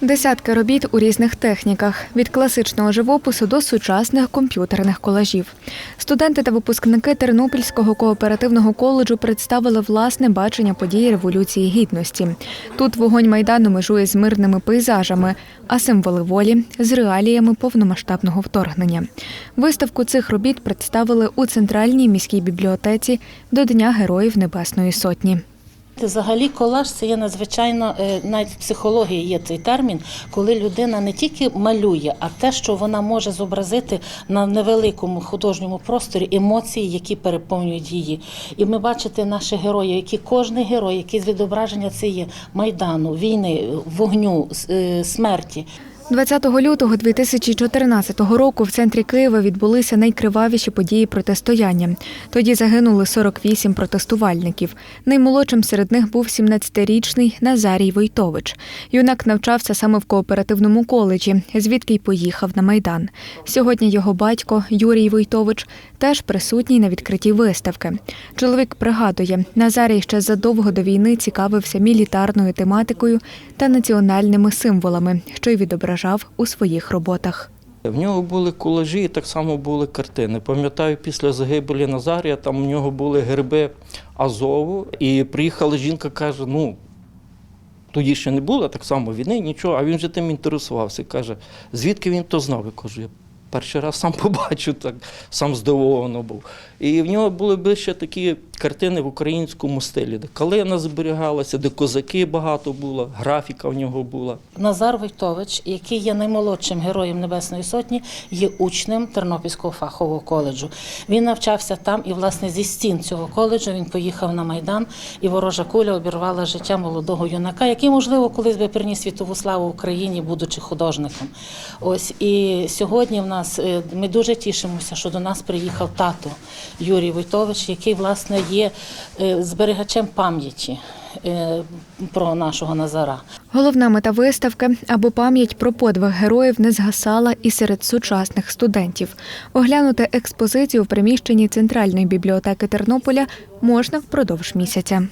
Десятки робіт у різних техніках від класичного живопису до сучасних комп'ютерних колажів. Студенти та випускники Тернопільського кооперативного коледжу представили власне бачення події Революції Гідності. Тут вогонь майдану межує з мирними пейзажами, а символи волі з реаліями повномасштабного вторгнення. Виставку цих робіт представили у центральній міській бібліотеці до Дня Героїв Небесної Сотні. Взагалі, колаж це є надзвичайно е, навіть в психології є цей термін, коли людина не тільки малює, а те, що вона може зобразити на невеликому художньому просторі емоції, які переповнюють її. І ми бачите наших героїв, які кожний герой, який з відображення це є майдану, війни, вогню, е, смерті. 20 лютого 2014 року в центрі Києва відбулися найкривавіші події протистояння. Тоді загинули 48 протестувальників. Наймолодшим серед них був 17-річний Назарій Войтович. Юнак навчався саме в кооперативному коледжі, звідки й поїхав на майдан. Сьогодні його батько Юрій Войтович теж присутній на відкритті виставки. Чоловік пригадує, Назарій ще задовго до війни цікавився мілітарною тематикою та національними символами, що й відображав у своїх роботах. В нього були колажі, і так само були картини. Пам'ятаю, після загибелі Назарія там у нього були герби Азову, і приїхала жінка, каже: ну. Тоді ще не було так само війни, нічого, а він же тим інтересувався. Каже, звідки він то знав? Я кажу, я перший раз сам побачив, так сам здивовано був. І в нього були б ще такі картини в українському стилі, де калина зберігалася, де козаки багато було, графіка в нього була. Назар Войтович, який є наймолодшим героєм Небесної Сотні, є учнем Тернопільського фахового коледжу. Він навчався там, і власне зі стін цього коледжу він поїхав на майдан, і ворожа куля обірвала життя молодого юнака, який, можливо, колись би приніс світову славу Україні, будучи художником. Ось і сьогодні в нас е, ми дуже тішимося, що до нас приїхав тато Юрій Войтович, який власне є е, зберігачем пам'яті е, про нашого Назара. Головна мета виставки, аби пам'ять про подвиг героїв не згасала і серед сучасних студентів. Оглянути експозицію в приміщенні Центральної бібліотеки Тернополя можна впродовж місяця.